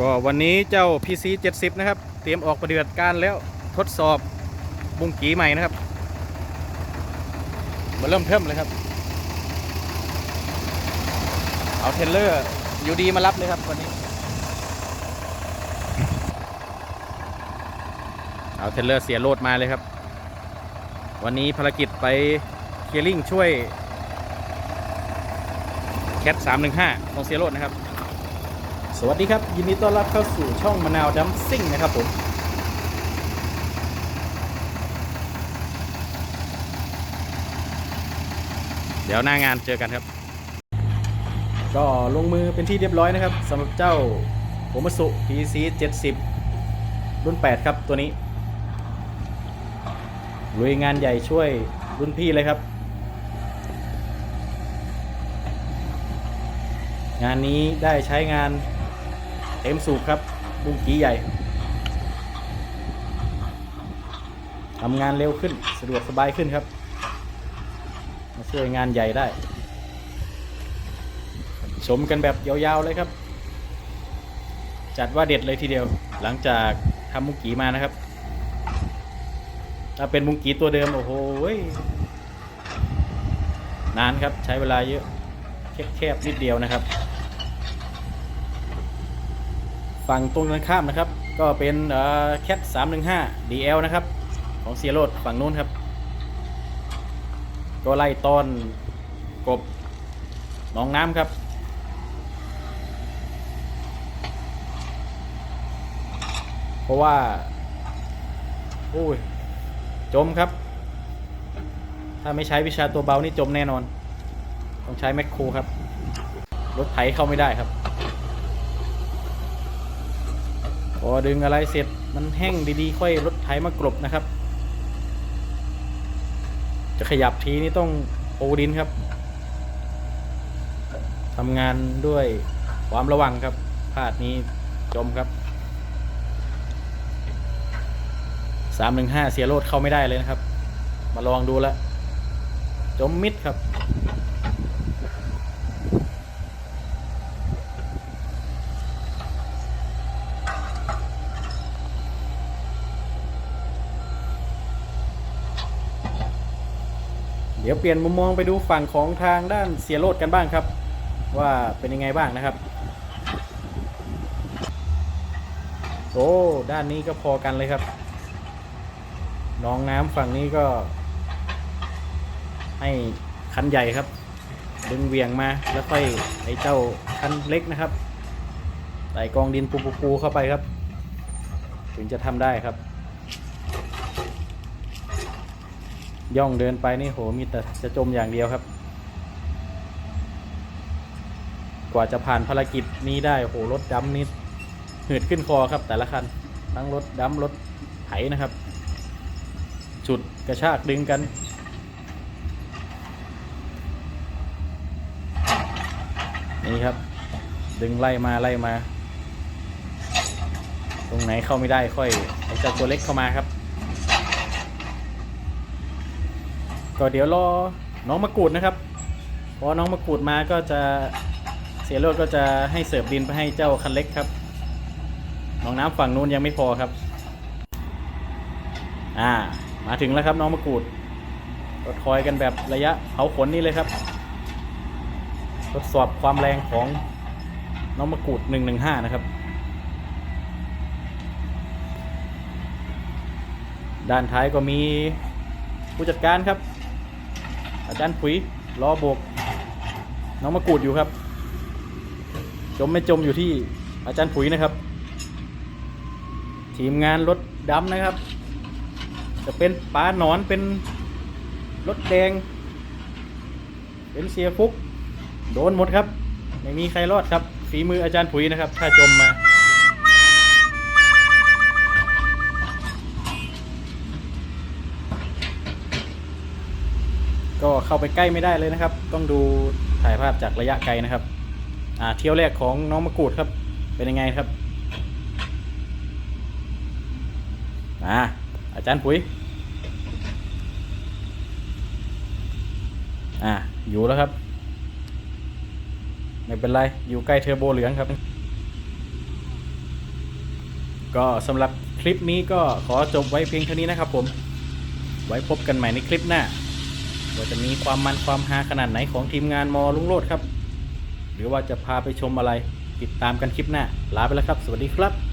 ก็วันนี้เจ้า PC 70 นะครับ เตรียมออกปฏิบัติการแล้วทดสอบบุ้งกีใหม่นะครับ มาเริ่มเทิมเลยครับ เอาเทรลเลอร์อยู่ดีมารับเลยครับวันนี้ เอาเทรลเลอร์เสียโลดมาเลยครับ วันนี้ภารกิจไปเคลียร์ลิงช่วยแคท315ของเสียโลดนะครับ สวัสดีครับ ยินดีต้อนรับเข้าสู่ช่องมะนาวดัมซิ่งนะครับผมเดี๋ยวหน้างานเจอกันครับ ก็ลงมือเป็นที่เรียบร้อยนะครับสำหรับเจ้าโอมาสุ PC 70 รุ่น 8 ครับตัวนี้ลุยงานใหญ่ช่วยรุ่นพี่เลยครับ งานนี้ได้ใช้งาน เต็มสูบครับบุ้งกีใหญ่ทำงานเร็วขึ้นสะดวกสบายขึ้นครับมาช่วยงานใหญ่ได้ ชมกันแบบยาวๆเลยครับ จัดว่าเด็ดเลยทีเดียว หลังจากทำมุงกีมานะครับ ถ้าเป็นมุงกีตัวเดิม โอ้โหนานครับใช้เวลาเยอะแคบๆนิดเดียวนะครับ ฝั่งตรงกันข้ามนะครับ ก็เป็นแคท315 DL นะครับ ของเซียโรดฝั่งนู้นครับ ก็ไล่ต้อนกบหนองน้ำครับเพราะว่าโอ้ยจมครับ ถ้าไม่ใช้วิชาตัวเบานี่จมแน่นอน ต้องใช้แมคโครครับ รถไถเข้าไม่ได้ครับ พอดึงอะไรเสร็จมันแห้งดีๆ ค่อยรถไถมากรบนะครับ จะขยับทีนี่ต้องปูดินครับทำงานด้วยความระวังครับพลาดนี้จมครับ315เสียโลดเข้าไม่ได้เลยนะครับ มาลองดูแล้วจมมิดครับ เดี๋ยวเปลี่ยนมุมมองไปดูฝั่งของทางด้านเสียโลดกันบ้างครับ ว่าเป็นยังไงบ้างนะครับ โอ้ด้านนี้ก็พอกันเลยครับน้องน้ำฝั่งนี้ก็ ให้คันใหญ่ครับ ดึงเวียงมาแล้วค่อยไอ้เจ้าคันเล็กนะครับใส่กองดินปูปูปูเข้าไปครับ ถึงจะทำได้ครับ ย่องเดินไปนี่โหมีแต่จะจมอย่างเดียวครับ กว่าจะผ่านภารกิจนี้ได้โหรถดำนี่หืดขึ้นคอครับแต่ละคัน ทั้งรถดำรถไถนะครับ จุดกระชากดึงกันนี่ครับ ดึงไล่มาไล่มา ตรงไหนเข้าไม่ได้ค่อยไอ้เจ้าตัวเล็กเข้ามาครับ ก็เดี๋ยวรอน้องมะกรูดนะครับพอน้องมะกรูดมาก็จะเสียโรดก็จะให้เสิร์ฟดินไปให้เจ้าคันเล็กครับน้องน้ำฝั่งนู้นยังไม่พอครับ อ่า มาถึงแล้วครับน้องมะกรูดรถคอยกันแบบระยะเผาขนนี่เลยครับ ทดสอบความแรงของน้องมะกรูด115 นะครับ ด้านท้ายก็มีผู้จัดการครับ อาจารย์ปุ๋ยรอโบกน้องมะกรูดอยู่ครับ จมไม่จมอยู่ที่อาจารย์ปุ๋ยนะครับ ทีมงานรถดำนะครับ จะเป็นปลาหนอนเป็นรถแดง เป็นเสียฟุก โดนหมดครับ ไม่มีใครรอดครับฝีมืออาจารย์ปุ๋ยนะครับ ถ้าจมมา ก็เข้าไปใกล้ไม่ได้เลยนะครับ ต้องดูถ่ายภาพจากระยะไกลนะครับ อ่าเที่ยวแรกของน้องมะกรูดครับ เป็นยังไงครับอ่าอาจารย์ปุ๋ยอ่าอยู่แล้วครับ ไม่เป็นไร อยู่ใกล้เทอร์โบเหลืองครับ ก็สำหรับคลิปนี้ก็ขอจบไว้เพียงเท่านี้นะครับผม ไว้พบกันใหม่ในคลิปหน้า ว่าจะมีความมันความฮาขนาดไหนของทีมงานมอลุงโลดครับ หรือว่าจะพาไปชมอะไรติดตามกันคลิปหน้า ลาไปแล้วครับ สวัสดีครับ